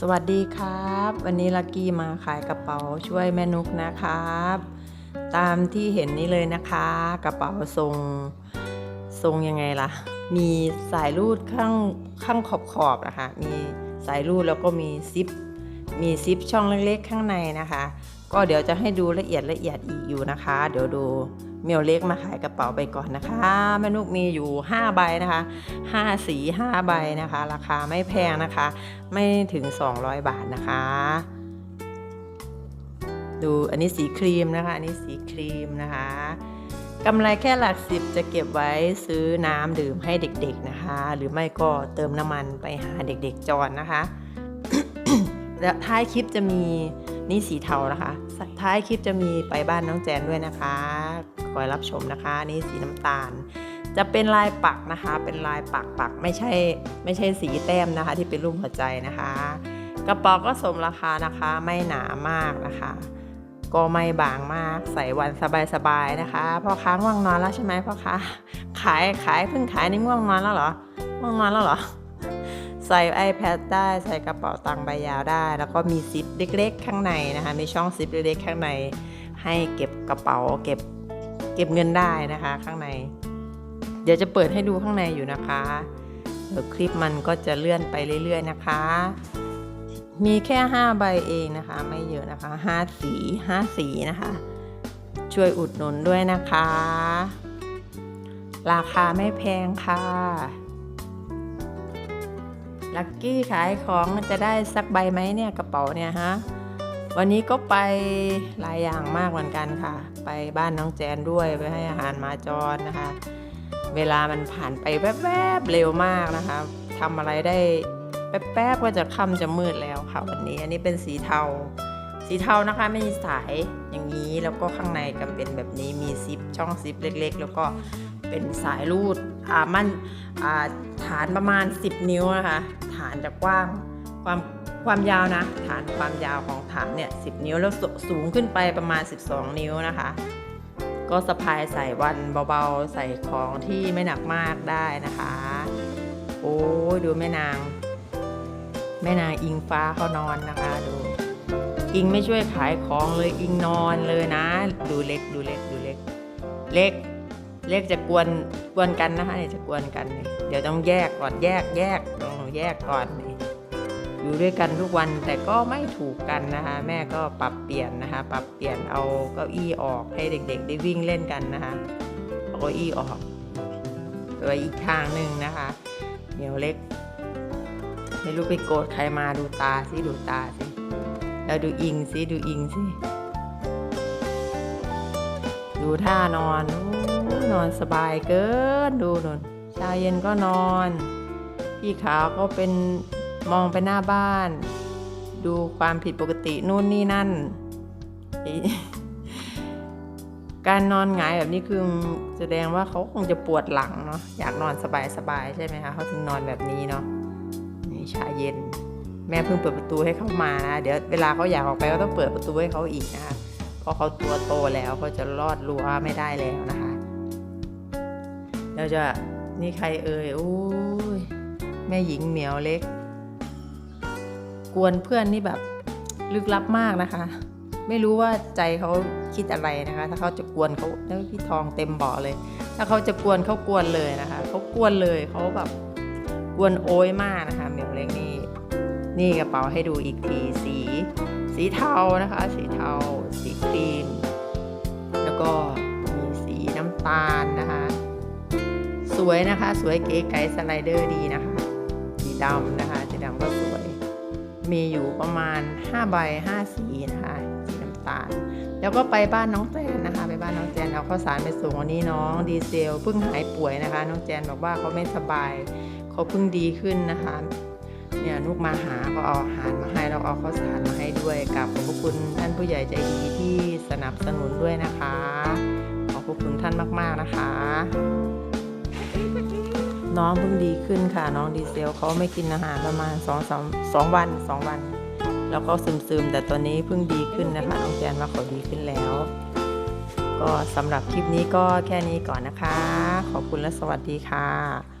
สวัสดีครับ วันนี้ลักกี้มาขายกระเป๋าช่วยแม่นุกนะครับ ตามที่เห็นนี้เลยนะคะ กระเป๋าทรงทรงยังไงล่ะ มีสายรูดข้างข้างขอบขอบนะคะ มีสายรูดแล้วก็มีซิป มีซิปช่องเล็กๆข้างในนะคะ ก็เดี๋ยวจะให้ดูละเอียดละเอียดอีกอยู่นะคะ เดี๋ยวดู เมียวเล็กมาขายกระเป๋าไปก่อนนะคะแม่นุกมีอยู่ 5 ใบนะคะ 5 สี 5 ใบนะคะ ราคาไม่แพงนะคะ ไม่ถึง 200 บาทนะคะ ดูอันนี้สีครีมนะคะ อันนี้สีครีมนะคะกำไรแค่หลักสิบจะเก็บไว้ซื้อน้ำดื่มให้เด็กๆนะคะ หรือไม่ก็เติมน้ำมันไปหาเด็กๆจรนะคะ แล้วท้ายคลิปจะมีนี่สีเทานะคะท้ายคลิปจะมีไปบ้านน้องแจนด้วยนะคะ คอยรับชมนะคะนี่สีน้ำตาล จะเป็นลายปักนะคะ เป็นลายปักปักไม่ใช่ไม่ใช่สีแต้มนะคะ ที่เป็นรูปหัวใจนะคะ กระเป๋าก็สมราคานะคะ ไม่หนามากนะคะ ก็ไม่บางมากใส่วันสบายๆนะคะพ่อค้าง่วงนอนแล้วใช่ไหมพ่อค้าขายขายเพิ่งขายนี่ง่วงนอนแล้วเหรอง่วงนอนแล้วเหรอใส่ iPad ได้ใส่กระเป๋าตังค์ใบยาวได้ แล้วก็มีซิปเล็ก ๆ ข้างในนะคะ มีช่องซิปเล็กๆข้างใน ให้เก็บกระเป๋าเก็บ เก็บเงินได้นะคะข้างใน เดี๋ยวจะเปิดให้ดูข้างในอยู่นะคะเดี๋ยวคลิปมันก็จะเลื่อนไปเรื่อย ๆ นะคะ มีแค่ 5 ใบเองนะคะ ไม่เยอะนะคะ 5 สี 5 สีนะคะ ช่วยอุดหนุนด้วยนะคะ ราคาไม่แพงค่ะลักกี้ขายของจะได้สักใบไหมเนี่ยกระเป๋าเนี่ยฮะ วันนี้ก็ไปหลายอย่างมากเหมือนกันค่ะ ไปบ้านน้องแจนด้วยไปให้อาหารหมาจรนะคะ เวลามันผ่านไปแวบๆเร็วมากนะคะทำอะไรได้แป๊บๆก็จะค่ำจะมืดแล้วค่ะ วันนี้อันนี้เป็นสีเทา สีเทานะคะไม่มีสายอย่างนี้แล้วก็ข้างในกันเป็นแบบนี้มีซิปช่องซิปเล็ก ๆ แล้วก็เป็นสายรูดอ่ามันอ่าฐานประมาณ 10 นิ้วนะคะฐานจะกว้างความ ความยาวนะ ฐานความยาวของฐานเนี่ย10 นิ้วแล้วสสูงขึ้นไปประมาณ 12 นิ้วนะคะ ก็สะพายใส่วันเบาๆ ใส่ของที่ไม่หนักมากได้นะคะ โอ้ดูแม่นาง แม่นางอิงฟ้าเขานอนนะคะดูอิงไม่ช่วยขายของเลยอิงนอนเลยนะ ดูเล็กดูเล็กดูเล็ก เล็ก เล็กจะกวนกวนกันนะคะเนี่ยจะกวนกันเนี่ยเดี๋ยวต้องแยกก่อนแยกแยกต้องแยกก่อนนี่ อยู่ด้วยกันทุกวันแต่ก็ไม่ถูกกันนะคะ แม่ก็ปรับเปลี่ยนนะคะ ปรับเปลี่ยนเอาเก้าอี้ออกให้เด็กๆ ได้วิ่งเล่นกันนะคะเอาเก้าอี้ออกไปอีกทางหนึ่งนะคะเหนียวเล็ก ไม่รู้ไปโกรธใครมาดูตาสิดูตาสิแล้วดูอิงสิดูอิงสิดูท่านอนอนอนสบายเกินดูนนชาเย็นก็นอน พี่ขาวก็เป็น มองไปหน้าบ้าน ดูความผิดปกตินู่นนี่นั่น การนอนหงายแบบนี้คือแสดงว่าเขาคงจะปวดหลังเนาะอยากนอนสบายๆใช่ไหมคะเขาถึงนอนแบบนี้เนาะนี่ชาเย็น แม่เพิ่งเปิดประตูให้เขามานะเดี๋ยวเวลาเขาอยากออกไปก็ต้องเปิดประตูให้เขาอีกนะคะเพราะเขาตัวโตแล้วเขาจะลอดรั้วไม่ได้แล้วนะคะเราจะนี่ใครเอ่ยโอ้ยแม่หญิงเหมียวเล็ก กวนเพื่อนนี่แบบลึกลับมากนะคะ ไม่รู้ว่าใจเขาคิดอะไรนะคะ ถ้าเขาจะกวนเขาแล้วพี่ทองเต็มบ่อเลย ถ้าเขาจะกวนเขากวนเลยนะคะเขากวนเลยเขาแบบกวนโอยมากนะคะเหมียวเล็กนี่นี่กระเป๋าให้ดูอีกทีสี สีเทานะคะ สีเทา สีครีม แล้วก็มีสีน้ำตาลนะคะ สวยนะคะ สวยเก๋ไก๋สไลเดอร์ดีนะคะ สีดำนะคะ มีอยู่ประมาณ 5 ใบ 5 สีนะคะสีน้ำตาล แล้วก็ไปบ้านน้องแจนนะคะ ไปบ้านน้องแจนเอาข้าวสารไปส่งวันนี้น้องดีเซลเพิ่งหายป่วยนะคะ น้องแจนบอกว่าเขาไม่สบายเขาเพิ่งดีขึ้นนะคะเนี่ยนุกมาหาก็เอาอาหารมาให้แล้วเอาข้าวสารมาให้ด้วยกับขอบพระคุณท่านผู้ใหญ่ใจดีที่สนับสนุนด้วยนะคะ ขอบพระคุณท่านมาก ๆนะคะ น้องเพิ่งดีขึ้นค่ะ น้องดีเซลเขาไม่กินอาหารประมาณสองสามสองวันสองวัน แล้วก็ซึมๆ แต่ตอนนี้เพิ่งดีขึ้นนะคะน้องแจนว่าเขาดีขึ้นแล้ว ก็สำหรับคลิปนี้ก็แค่นี้ก่อนนะคะ ขอบคุณและสวัสดีค่ะ